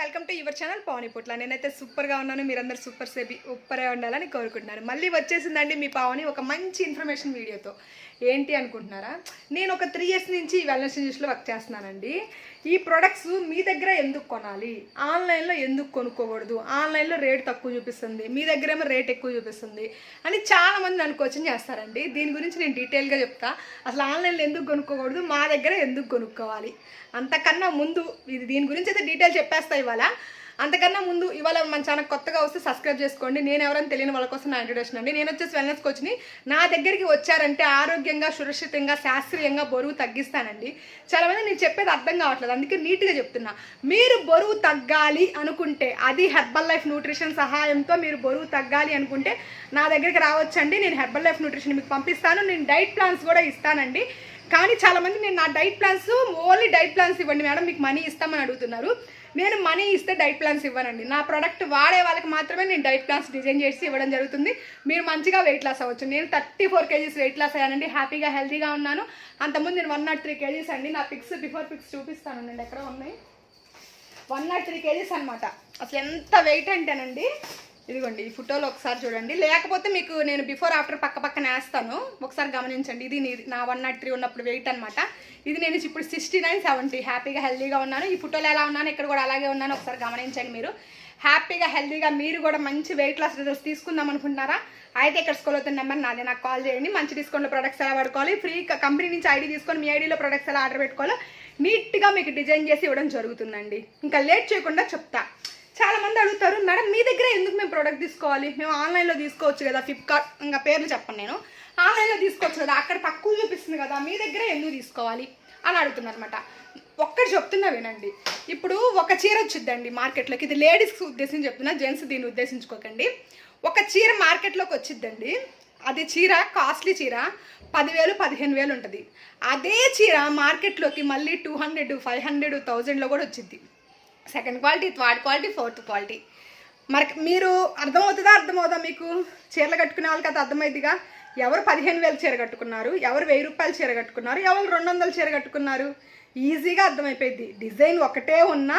Welcome to your channel Pavani Potla నేనైతే సూపర్గా ఉన్నాను. మీరందరూ సూపర్ సేపి ఉప్పరే ఉండాలని కోరుకుంటున్నాను. మళ్ళీ వచ్చేసిందండి మీ పావని ఒక మంచి ఇన్ఫర్మేషన్ వీడియోతో. ఏంటి అనుకుంటున్నారా? నేను ఒక త్రీ ఇయర్స్ నుంచి వెల్నెస్ ఇండస్ట్రీలో వర్క్ చేస్తున్నానండి. ఈ ప్రొడక్ట్స్ మీ దగ్గర ఎందుకు కొనాలి? ఆన్లైన్లో ఎందుకు కొనుక్కోకూడదు? ఆన్లైన్లో రేట్ తక్కువ చూపిస్తుంది. మీ దగ్గర ఏమో రేట్ ఎక్కువ చూపిస్తుంది అని చాలామంది నన్ను క్వశ్చన్ చేస్తారండి. దీని గురించి నేను డీటెయిల్గా చెప్తా. అసలు ఆన్లైన్లో ఎందుకు కొనుక్కోకూడదు? మా దగ్గర ఎందుకు కొనుక్కోవాలి? అంతకన్నా ముందు ఇది దీని గురించి అయితే డీటెయిల్ చెప్పేస్తా ఇవాళ. అంతకన్నా ముందు ఇవాళ మన ఛానల్ కొత్తగా వస్తే సబ్స్క్రైబ్ చేసుకోండి. నేను ఎవరైనా తెలియని వాళ్ళ కోసం నా ఇంట్రొడక్షన్ అండి. నేను వచ్చేసి వెల్నెస్ కోచ్ని నా. దగ్గరికి వచ్చారంటే ఆరోగ్యంగా సురక్షితంగా శాస్త్రీయంగా బరువు తగ్గిస్తానండి. చాలా మంది నేను చెప్పేది అర్థం కావట్లేదు. అందుకే నీట్గా చెప్తున్నా. మీరు బరువు తగ్గాలి అనుకుంటే అది హెర్బల్ లైఫ్ న్యూట్రిషన్ సహాయంతో మీరు బరువు తగ్గాలి అనుకుంటే నా దగ్గరికి రావచ్చండి. నేను హెర్బల్ లైఫ్ న్యూట్రిషన్ మీకు పంపిస్తాను. నేను డైట్ ప్లాన్స్ కూడా ఇస్తానండి. కానీ చాలా మంది నేను నా diet plans only diet plans ఇవ్వండి మేడం మీకు మనీ ఇస్తామని అడుగుతున్నారు. నేను మనీ ఇస్తే డైట్ ప్లాన్స్ ఇవ్వనండి. నా ప్రోడక్ట్ వాడే వాళ్ళకి మాత్రమే నేను డైట్ ప్లాన్స్ డిజైన్ చేసి ఇవ్వడం జరుగుతుంది. మీరు మంచిగా వెయిట్ లాస్ అవ్వచ్చు. నేను thirty four kgs weight loss అయ్యానండి. హ్యాపీగా హెల్తీగా ఉన్నాను. అంతకుముందు నేను వన్ నాట్ త్రీ కేజీస్ అండి. నా పిక్స్ బిఫోర్ పిక్స్ చూపిస్తాను ఎక్కడ ఉన్నాయి? వన్ నాట్ త్రీ కేజీస్ అనమాట అసలు ఎంత వెయిట్ అంటేనండి ఇదిగోండి ఈ ఫోటోలో ఒకసారి చూడండి. లేకపోతే మీకు నేను బిఫోర్ ఆఫ్టర్ పక్క పక్కన వేస్తాను. ఒకసారి గమనించండి. ఇది నా వన్ నాట్ త్రీ ఉన్నప్పుడు వెయిట్ అనమాట ఇది నేను ఇప్పుడు సిక్స్టీ నైన్ సెవెంటీ. హ్యాపీగా హెల్దీగా ఉన్నాను. ఈ ఫోటోలో ఎలా ఉన్నాను ఇక్కడ కూడా అలాగే ఉన్నాను ఒకసారి గమనించండి మీరు. హ్యాపీగా హెల్దీగా మీరు కూడా మంచి వెయిట్ లాస్ రిజల్ట్స్ తీసుకుందాం అనుకుంటున్నారా? అయితే ఇక్కడ స్కూల్ అవుతున్న నెంబర్ నాదే. నాకు కాల్ చేయండి. మంచి డిస్కౌంట్లో ప్రొడక్ట్స్ ఎలా పడుకోవాలి ఫ్రీ కంపెనీ నుంచి ఐడి తీసుకొని మీ ఐడిలో ప్రొడక్ట్స్ ఎలా ఆర్డర్ పెట్టుకోవాలో నీట్గా మీకు డిజైన్ చేసి ఇవ్వడం జరుగుతుందండి. ఇంకా లేట్ చేయకుండా చెప్తా. చాలా మంది అడుగుతారు మేడం మీ దగ్గర ఎందుకు మేము ప్రోడక్ట్ తీసుకోవాలి? మేము ఆన్లైన్లో తీసుకోవచ్చు కదా ఫ్లిప్కార్ట్ ఇంకా పేర్లు చెప్పను నేను. ఆన్లైన్లో తీసుకోవచ్చు కదా అక్కడ తక్కువ చూపిస్తుంది కదా మీ దగ్గర ఎందుకు తీసుకోవాలి? అని అడుగుతున్నారు అనమాట ఒక్కటి చెప్తున్నా వినండి. ఇప్పుడు ఒక చీర వచ్చిద్దండి మార్కెట్లోకి. ఇది లేడీస్కి ఉద్దేశించి చెప్తున్నా జెంట్స్ దీన్ని ఉద్దేశించుకోకండి. ఒక చీర మార్కెట్లోకి వచ్చిద్దండి. అది చీర కాస్ట్లీ చీర పదివేలు పదిహేను వేలు ఉంటుంది. అదే చీర మార్కెట్లోకి మళ్ళీ టూ హండ్రెడ్ ఫైవ్ హండ్రెడ్ థౌజండ్లో కూడా వచ్చింది second quality third quality fourth quality మరి మీరు అర్థమవుతుందా అర్థమవుదా మీకు? చీరలు కట్టుకునే వాళ్ళకి అది అర్థమైందిగా ఎవరు పదిహేను వేలు చీర కట్టుకున్నారు? ఎవరు వెయ్యి రూపాయలు చీర కట్టుకున్నారు? ఎవరు రెండు వందల చీర కట్టుకున్నారు? ఈజీగా అర్థమైపోయింది డిజైన్ ఒకటే ఉన్నా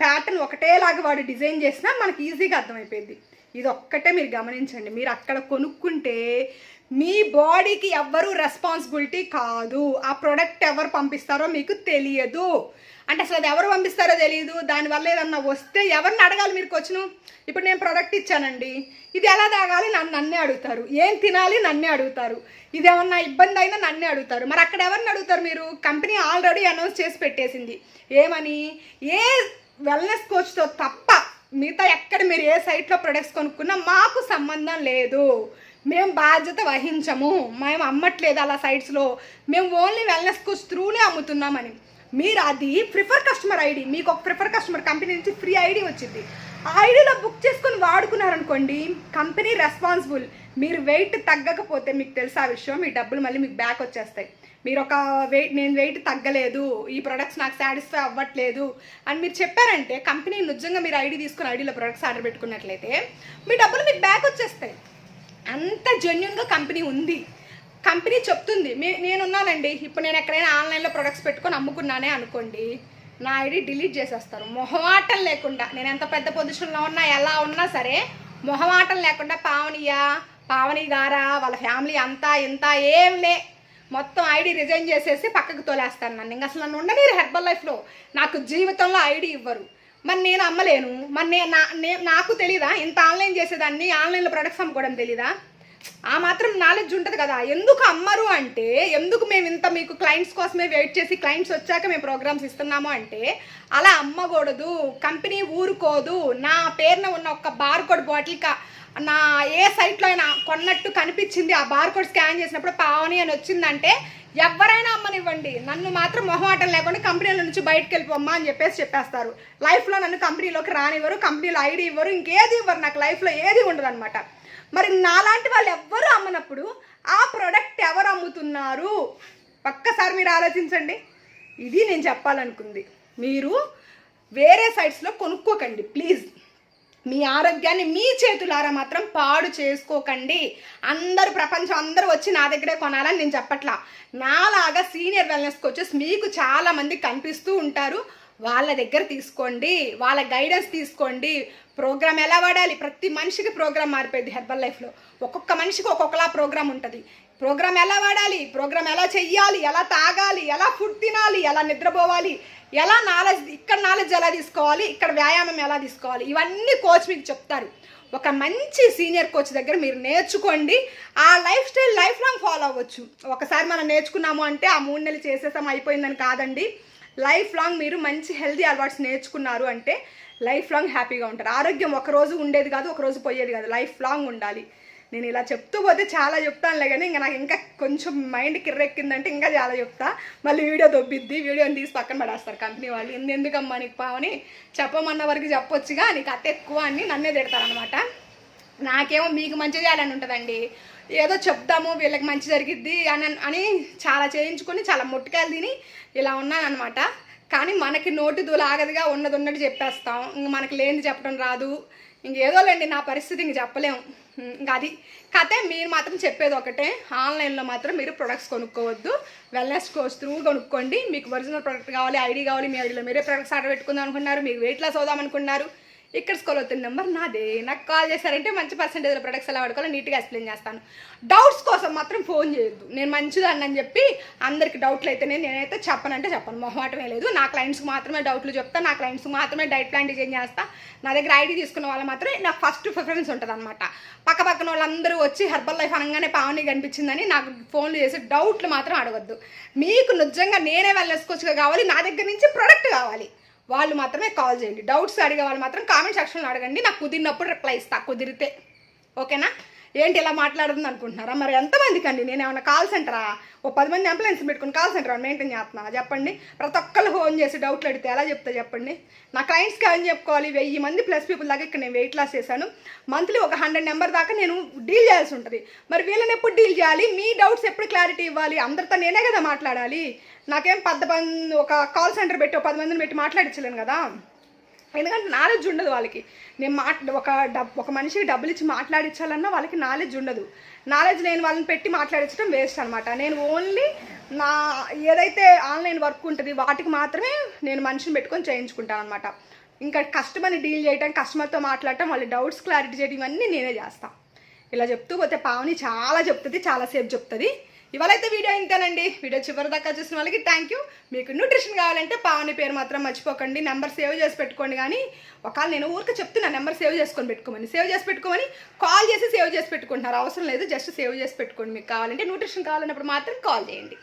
ప్యాటర్న్ ఒకటేలాగా వాడు డిజైన్ చేసినా మనకి ఈజీగా అర్థమైపోయింది ఇది ఒక్కటే మీరు గమనించండి. మీరు అక్కడ కొనుక్కుంటే మీ బాడీకి ఎవ్వరు రెస్పాన్సిబిలిటీ కాదు. ఆ ప్రోడక్ట్ ఎవరు పంపిస్తారో మీకు తెలియదు. అంటే అసలు అది ఎవరు పంపిస్తారో తెలియదు దానివల్ల ఏదన్నా వస్తే ఎవరిని అడగాలి మీరు వచ్చిన ఇప్పుడు నేను ప్రోడక్ట్ ఇచ్చానండి. ఇది ఎలా తాగాలి? నన్ను నన్నే అడుగుతారు. ఏం తినాలి? నన్నే అడుగుతారు. ఇది ఏమన్నా ఇబ్బంది అయినా నన్నే అడుగుతారు. మరి అక్కడ ఎవరిని అడుగుతారు మీరు? కంపెనీ ఆల్రెడీ అనౌన్స్ చేసి పెట్టేసింది. ఏమని? ఏ వెల్నెస్ కోచ్తో తప్ప మిగతా ఎక్కడ మీరు ఏ సైట్లో ప్రొడక్ట్స్ కొనుక్కున్నా మాకు సంబంధం లేదు. మేము బాధ్యత వహించము. మేము అమ్మట్లేదు అలా సైట్స్లో మేము ఓన్లీ వెల్నెస్ కోచ్ త్రూనే అమ్ముతున్నామని. మీరు అది ప్రిఫర్ కస్టమర్ ఐడి మీకు ఒక ప్రిఫర్ కస్టమర్ కంపెనీ నుంచి ఫ్రీ ఐడి వచ్చింది. ఆ ఐడిలో బుక్ చేసుకొని వాడుకున్నారనుకోండి కంపెనీ రెస్పాన్సిబుల్ మీరు వెయిట్ తగ్గకపోతే మీకు తెలుసా ఆ విషయం మీ డబ్బులు మళ్ళీ మీకు బ్యాక్ వచ్చేస్తాయి. మీరు ఒక వెయిట్ నేను వెయిట్ తగ్గలేదు ఈ ప్రొడక్ట్స్ నాకు సాటిస్ఫై అవ్వట్లేదు అని మీరు చెప్పారంటే కంపెనీ నిజంగా మీరు ఐడి తీసుకుని ఐడిలో ప్రొడక్ట్స్ ఆర్డర్ పెట్టుకున్నట్లయితే మీ డబ్బులు మీకు బ్యాక్ వచ్చేస్తాయి. అంత జెన్యున్గా కంపెనీ ఉంది. కంపెనీ చెప్తుంది మీ నేనున్నానండి ఇప్పుడు నేను ఎక్కడైనా ఆన్లైన్లో ప్రొడక్ట్స్ పెట్టుకొని అమ్ముకున్నానే అనుకోండి నా ఐడి డిలీట్ చేసేస్తారు. మొహమాటం లేకుండా నేను ఎంత పెద్ద పొజిషన్లో ఉన్నా ఎలా ఉన్నా సరే మొహమాటం లేకుండా పావనియా పావని గారా వాళ్ళ ఫ్యామిలీ అంతా ఇంత ఏం లే మొత్తం ఐడి రిజైన్ చేసేసి పక్కకు తోలేస్తాను నన్ను. ఇంకా అసలు నన్ను ఉండలేరు హెర్బల్ లైఫ్లో నాకు జీవితంలో ఐడి ఇవ్వరు. మరి నేను అమ్మలేను. మరి నేను నా నాకు తెలీదా? ఇంత ఆన్లైన్ చేసేదాన్ని ఆన్లైన్లో ప్రొడక్ట్స్ అమ్ముకోవడం తెలీదా? ఆ మాత్రం నాలెడ్జ్ ఉంటుంది కదా. ఎందుకు అమ్మరు అంటే ఎందుకు మేము ఇంత మీకు క్లయింట్స్ కోసమే వెయిట్ చేసి క్లయింట్స్ వచ్చాక మేము ప్రోగ్రామ్స్ ఇస్తున్నాము అంటే అలా అమ్మకూడదు కంపెనీ ఊరుకోదు నా పేరున ఉన్న ఒక బార్కోడ్ బాటిల్ కా నా ఏ సైట్లో అయినా కొన్నట్టు కనిపించింది ఆ బార్ కోడ్ స్కాన్ చేసినప్పుడు పావని అని వచ్చిందంటే ఎవరైనా అమ్మనివ్వండి. నన్ను మాత్రం మొహమాటం లేకుండా కంపెనీల నుంచి బయటకు వెళ్ళిపోమ్మా అని చెప్పేసి చెప్పేస్తారు. లైఫ్లో నన్ను కంపెనీలోకి రానివ్వరు కంపెనీలో ఐడి ఇవ్వరు ఇంకేది ఇవ్వరు. నాకు లైఫ్లో ఏది ఉండదు మరి నాలాంటి వాళ్ళు ఎవ్వరు అమ్మనప్పుడు ఆ ప్రోడక్ట్ ఎవరు అమ్ముతున్నారు? ఒక్కసారి మీరు ఆలోచించండి. ఇది నేను చెప్పాలనుకుంది. మీరు వేరే సైట్స్లో కొనుక్కోకండి ప్లీజ్ మీ ఆరోగ్యాన్ని మీ చేతులారా మాత్రం పాడు చేసుకోకండి. అందరూ ప్రపంచం అందరూ వచ్చి నా దగ్గరే కొనాలని నేను చెప్పట్లా. నాలాగా సీనియర్ వెల్నెస్ కోచెస్ మీకు చాలా మంది కనిపిస్తూ ఉంటారు. వాళ్ళ దగ్గర తీసుకోండి. వాళ్ళ గైడెన్స్ తీసుకోండి. ప్రోగ్రామ్ ఎలా వాడాలి? ప్రతి మనిషికి ప్రోగ్రామ్ మారిపోయింది హెర్బల్ లైఫ్లో. ఒక్కొక్క మనిషికి ఒక్కొక్కలా ప్రోగ్రామ్ ఉంటుంది. ప్రోగ్రామ్ ఎలా వాడాలి? ప్రోగ్రామ్ ఎలా చెయ్యాలి? ఎలా తాగాలి? ఎలా ఫుడ్ తినాలి? ఎలా నిద్రపోవాలి? ఎలా నాలెడ్జ్ ఇక్కడ నాలెడ్జ్ ఎలా తీసుకోవాలి? ఇక్కడ వ్యాయామం ఎలా తీసుకోవాలి? ఇవన్నీ కోచ్ మీకు చెప్తారు. ఒక మంచి సీనియర్ కోచ్ దగ్గర మీరు నేర్చుకోండి. ఆ life style life long follow అవ్వచ్చు. ఒకసారి మనం నేర్చుకున్నాము అంటే ఆ మూడు నెలలు చేసేసాం అయిపోయిందని కాదండి. లైఫ్ లాంగ్ మీరు మంచి హెల్దీ అలవాట్స్ నేర్చుకున్నారు అంటే లైఫ్ లాంగ్ హ్యాపీగా ఉంటారు. ఆరోగ్యం ఒక రోజు ఉండేది కాదు ఒక రోజు పోయేది కాదు. లైఫ్ లాంగ్ ఉండాలి. నేను ఇలా చెప్తూ పోతే చాలా చెప్తానులే కానీ ఇంకా నాకు ఇంకా కొంచెం మైండ్ కిర్రెక్కిందంటే ఇంకా చాలా చెప్తా. మళ్ళీ వీడియో దొబ్బిద్ది వీడియోని తీసి పక్కన పడేస్తారు కంపెనీ వాళ్ళు. "ఇందు ఎందుకమ్మా నీకు పావని చెప్పమన్న వరకు చెప్పొచ్చుగా నీకు అత్త ఎక్కువ అని నన్నే తిడతారనమాట నాకేమో మీకు మంచి చేయాలని ఉంటుందండి. ఏదో చెప్తాము వీళ్ళకి మంచి జరిగిద్ది అని అని చాలా చేయించుకొని చాలా ముట్టుకాయలు తిని ఇలా ఉన్నానమాట కానీ మనకి నోటి దూలాగదిగా ఉన్నది ఉన్నట్టు చెప్పేస్తాం. ఇంక మనకి లేనిది చెప్పడం రాదు. ఇంకేదోలేండి నా పరిస్థితి ఇంక చెప్పలేము ఇంకా అది. కథే మీరు మాత్రం చెప్పేది ఒకటే ఆన్లైన్లో మాత్రం మీరు ప్రొడక్ట్స్ కొనుక్కోవద్దు. వెల్నెస్ కోర్స్ త్రూ కొనుక్కోండి. మీకు ఒరిజినల్ ప్రొడక్ట్ కావాలి ఐడి కావాలి మీ ఐడిలో మీరే ప్రొడక్ట్స్ ఆర్డర్ పెట్టుకుందాం అనుకున్నారు మీకు వెయిట్ లాస్ అవుదాం అనుకున్నారు. ఇక్కడ స్కూల్ అవుతున్న నెంబర్ నాదే. నాకు కాల్ చేశారంటే మంచి పర్సెంటేజ్ ప్రొడక్ట్స్ ఎలా వాడుకోవాలో నీట్గా ఎక్స్ప్లెయిన్ చేస్తాను. డౌట్స్ కోసం మాత్రం ఫోన్ చేయొద్దు. నేను మంచిదాన్ని అని చెప్పి అందరికి డౌట్లు అయితే నేను నేనైతే చెప్పనంటే చెప్పను. మొహమాటమే లేదు. నా క్లయింట్స్కి మాత్రమే డౌట్లు చెప్తా. నా క్లయింట్స్కి మాత్రమే డైట్ ప్లాన్ డిజైన్ చేస్తా. నా దగ్గర ఐడి తీసుకున్న వాళ్ళు మాత్రమే నాకు ఫస్ట్ ప్రిఫరెన్స్ ఉంటుంది అనమాట పక్క పక్కన వాళ్ళందరూ వచ్చి హెర్బల్ లైఫ్ అనగానే పావని కనిపించిందని నాకు ఫోన్లు చేసి డౌట్లు మాత్రం అడగద్దు. మీకు నిజంగా నేనే వెళ్ళేసుకోవచ్చుగా కావాలి. నా దగ్గర నుంచి ప్రొడక్ట్ కావాలి. వాళ్ళు మాత్రమే కాల్ చేయండి. డౌట్స్ అడిగే వాళ్ళు మాత్రం కామెంట్ సెక్షన్లో అడగండి. నాకు కుదిరినప్పుడు రిప్లై ఇస్తా. కుదిరితే. ఓకేనా ఏంటి ఇలా మాట్లాడుతుంది అనుకుంటున్నారా? మరి ఎంతమందికి అండి నేను ఏమైనా కాల్ సెంటరా ఓ పది మంది ఎంప్లాయన్స్ పెట్టుకుని కాల్ సెంటర్ మెయింటైన్ చేస్తున్నా చెప్పండి. ప్రతి ఒక్కళ్ళు ఫోన్ చేసి డౌట్లు అడిగితే ఎలా చెప్తా చెప్పండి. నా క్లయింట్స్కి ఏం చెప్పుకోవాలి? వెయ్యి మంది ప్లస్ పీపుల్ దాకా ఇక్కడ నేను వెయిట్ లాస్ చేశాను. మంత్లీ ఒక హండ్రెడ్ నెంబర్ దాకా నేను డీల్ చేయాల్సి ఉంటుంది. మరి వీళ్ళని ఎప్పుడు డీల్ చేయాలి? మీ డౌట్స్ ఎప్పుడు క్లారిటీ ఇవ్వాలి? అందరితో నేనే కదా మాట్లాడాలి. నాకేం పది ఒక కాల్ సెంటర్ పెట్టి ఒక పది మందిని పెట్టి మాట్లాడించలేను కదా? ఎందుకంటే నాలెడ్జ్ ఉండదు వాళ్ళకి. నేను మా ఒక డబ్ ఒక మనిషికి డబ్బులు ఇచ్చి మాట్లాడించాలన్నా వాళ్ళకి నాలెడ్జ్ ఉండదు. నాలెడ్జ్ లేని వాళ్ళని పెట్టి మాట్లాడించడం వేస్ట్ అనమాట నేను ఓన్లీ నా ఏదైతే ఆన్లైన్ వర్క్ ఉంటుంది వాటికి మాత్రమే నేను మనిషిని పెట్టుకొని చేయించుకుంటాను అనమాట ఇంకా కస్టమర్ని డీల్ చేయడం కస్టమర్తో మాట్లాడటం వాళ్ళ డౌట్స్ క్లారిటీ చేయడం ఇవన్నీ నేనే చేస్తాను ఇలా చెప్తూ పోతే పావని చాలా చెప్తుంది చాలాసేపు చెప్తుంది. ఇవాళ అయితే వీడియో ఇంతేనండి. వీడియో చివరి దాకా చూసిన వాళ్ళకి థ్యాంక్ యూ మీకు న్యూట్రిషన్ కావాలంటే పావని పేరు మాత్రం మర్చిపోకండి. నెంబర్ సేవ్ చేసి పెట్టుకోండి కానీ ఒకవేళ నేను ఊరికే చెప్తున్నా నెంబర్ సేవ్ చేసుకొని పెట్టుకోమని. సేవ్ చేసి పెట్టుకోమని కాల్ చేసి సేవ్ చేసి పెట్టుకుంటున్నారు. అవసరం లేదు జస్ట్ సేవ్ చేసి పెట్టుకోండి. మీకు కావాలంటే న్యూట్రిషన్ కావాలన్నప్పుడు మాత్రం కాల్ చేయండి.